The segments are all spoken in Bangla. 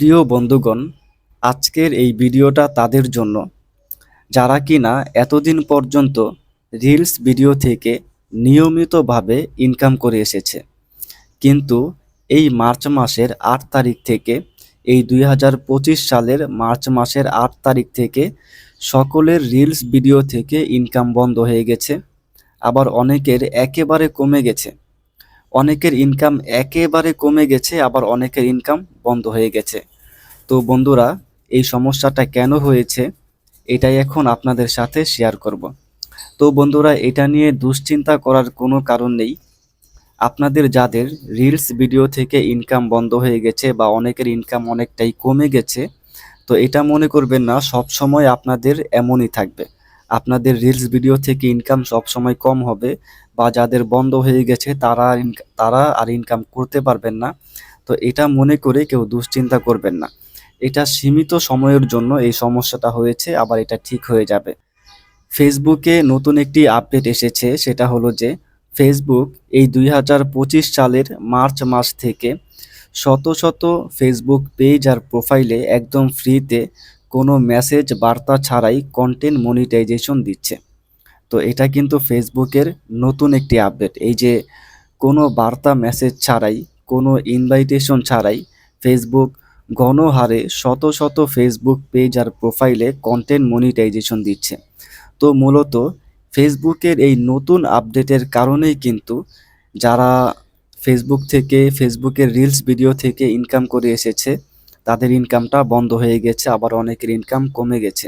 প্রিয় বন্ধুগণ, আজকের এই ভিডিওটা তাদের জন্য। যারা কিনা এতদিন পর্যন্ত রিলস ভিডিও থেকে নিয়মিতভাবে ইনকাম করে এসেছে, কিন্তু এই মার্চ মাসের আট তারিখ থেকে, এই দুই হাজার পঁচিশ সালের মার্চ মাসের আট তারিখ থেকে সকলের রিলস ভিডিও থেকে ইনকাম বন্ধ হয়ে গেছে, আবার অনেকের একেবারে কমে গেছে। অনেকের ইনকাম একেবারে কমে গেছে, আবার অনেকের ইনকাম বন্ধ হয়ে গেছে। তো বন্ধুরা, এই সমস্যাটা কেন হয়েছে, এটাই এখন আপনাদের সাথে শেয়ার করব। তো বন্ধুরা, এটা নিয়ে দুশ্চিন্তা করার কোনো কারণ নেই। আপনাদের যাদের রিলস ভিডিও থেকে ইনকাম বন্ধ হয়ে গেছে বা অনেকের ইনকাম অনেকটাই কমে গেছে, তো এটা মনে করবেন না সব সময় আপনাদের এমনই থাকবে। আপনাদের রিলস ভিডিও থেকে ইনকাম সব সময় কম হবে বা যাদের বন্ধ হয়ে গেছে তারা তারা আর ইনকাম করতে পারবেন না। তো এটা মনে করে কেউ দুশ্চিন্তা করবেন না। এটা সীমিত সময়ের জন্য এই সমস্যাটা হয়েছে, আবার এটা ঠিক হয়ে যাবে। ফেসবুকে নতুন একটি আপডেট এসেছে, সেটা হলো যে ফেসবুক এই দুই হাজার পঁচিশ সালের মার্চ মাস থেকে শত শত ফেসবুক পেজ আর প্রোফাইলে একদম ফ্রিতে কোনো মেসেজ বার্তা ছাড়াই কন্টেন্ট মনিটাইজেশন দিচ্ছে। তো এটা কিন্তু ফেসবুকের নতুন একটি আপডেট এই যে কোনো বার্তা মেসেজ ছাড়াই, কোনো ইনভাইটেশন ছাড়াই ফেসবুক গণহারে শত শত ফেসবুক পেজ আর প্রোফাইলে কন্টেন্ট মনিটাইজেশন দিচ্ছে। তো মূলত ফেসবুকের এই নতুন আপডেটের কারণেই কিন্তু যারা ফেসবুক থেকে ফেসবুকের রিলস ভিডিও থেকে ইনকাম করে এসেছে তাদের ইনকামটা বন্ধ হয়ে গেছে, আবার অনেকের ইনকাম কমে গেছে।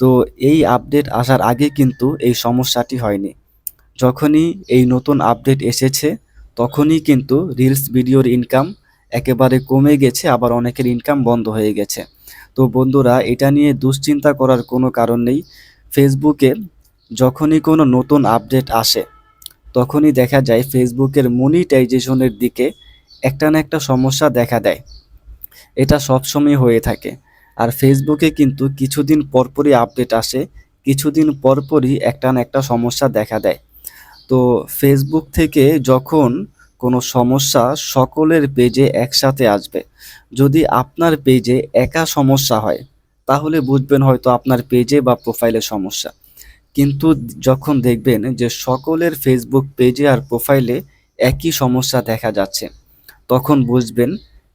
তো এই আপডেট আসার আগে কিন্তু এই সমস্যাটি হয়নি। যখনই এই নতুন আপডেট এসেছে, তখনই কিন্তু রিলস ভিডিওর ইনকাম একেবারে কমে গেছে, আবার অনেকের ইনকাম বন্ধ হয়ে গেছে। তো বন্ধুরা, এটা নিয়ে দুশ্চিন্তা করার কোনো কারণ নেই। ফেসবুকে যখনই কোনো নতুন আপডেট আসে, তখনই দেখা যায় ফেসবুকের মনিটাইজেশনের দিকে একটা না একটা সমস্যা দেখা দেয়। এটা সবসময় হয়ে থাকে। আর ফেসবুকে কিন্তু কিছুদিন পরপরই আপডেট আসে, কিছুদিন পরপরই একটা না একটা সমস্যা দেখা দেয়। তো ফেসবুক থেকে যখন কোনো সমস্যা সকলের পেজে একসাথে আসবে। যদি আপনার পেজে একা সমস্যা হয়, তাহলে বুঝবেন হয়তো আপনার পেজে বা প্রোফাইলে সমস্যা। কিন্তু যখন দেখবেন যে সকলের ফেসবুক পেজে আর প্রোফাইলে একই সমস্যা দেখা যাচ্ছে, তখন বুঝবেন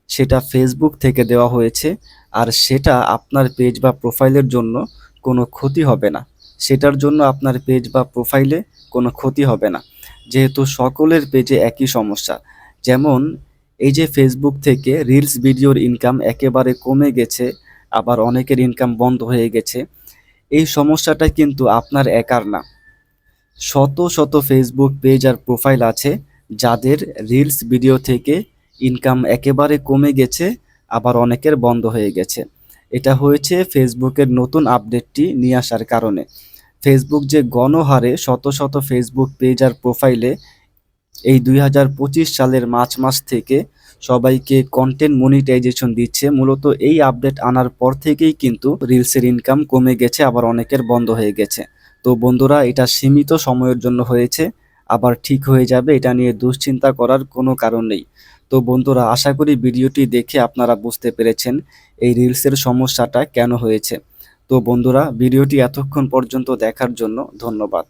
সেটা ফেসবুক থেকে দেওয়া হয়েছে আর সেটা আপনার পেজ বা প্রোফাইলের জন্য কোনো ক্ষতি হবে না। সেটার জন্য আপনার পেজ বা প্রোফাইলে কোনো ক্ষতি হবে না। যেহেতু সকলের পেজে একই সমস্যা। যেমন এই যে ফেসবুক থেকে রিলস ভিডিওর ইনকাম একেবারে কমে গেছে, আবার অনেকের ইনকাম বন্ধ হয়ে গেছে। এই সমস্যাটা কিন্তু আপনার একার না। শত শত ফেসবুক পেজ আর প্রোফাইল আছে যাদের রিলস ভিডিও থেকে ইনকাম একেবারে কমে গেছে, আবার অনেকের বন্ধ হয়ে গেছে। এটা হয়েছে ফেসবুকের নতুন আপডেটটি নিয়ে আসার কারণে। ফেসবুক যে গণহারে শত শত ফেসবুক পেজ আর প্রোফাইলে এই দুই হাজার পঁচিশ সালের মার্চ মাস থেকে সবাইকে কন্টেন্ট মনিটাইজেশন দিচ্ছে। মূলত এই আপডেট আনার পর থেকেই কিন্তু রিলসের ইনকাম কমে গেছে, আবার অনেকের বন্ধ হয়ে গেছে। তো বন্ধুরা, এটা সীমিত সময়ের জন্য হয়েছে, আবার ঠিক হয়ে যাবে, এটা নিয়ে দুশ্চিন্তা করার কোনো কারণ নেই। তো বন্ধুরা, আশা করি ভিডিওটি দেখে আপনারা বুঝতে পেরেছেন এই রিলসের সমস্যাটা কেন হয়েছে। তো বন্ধুরা, ভিডিওটি এতক্ষণ পর্যন্ত দেখার জন্য ধন্যবাদ।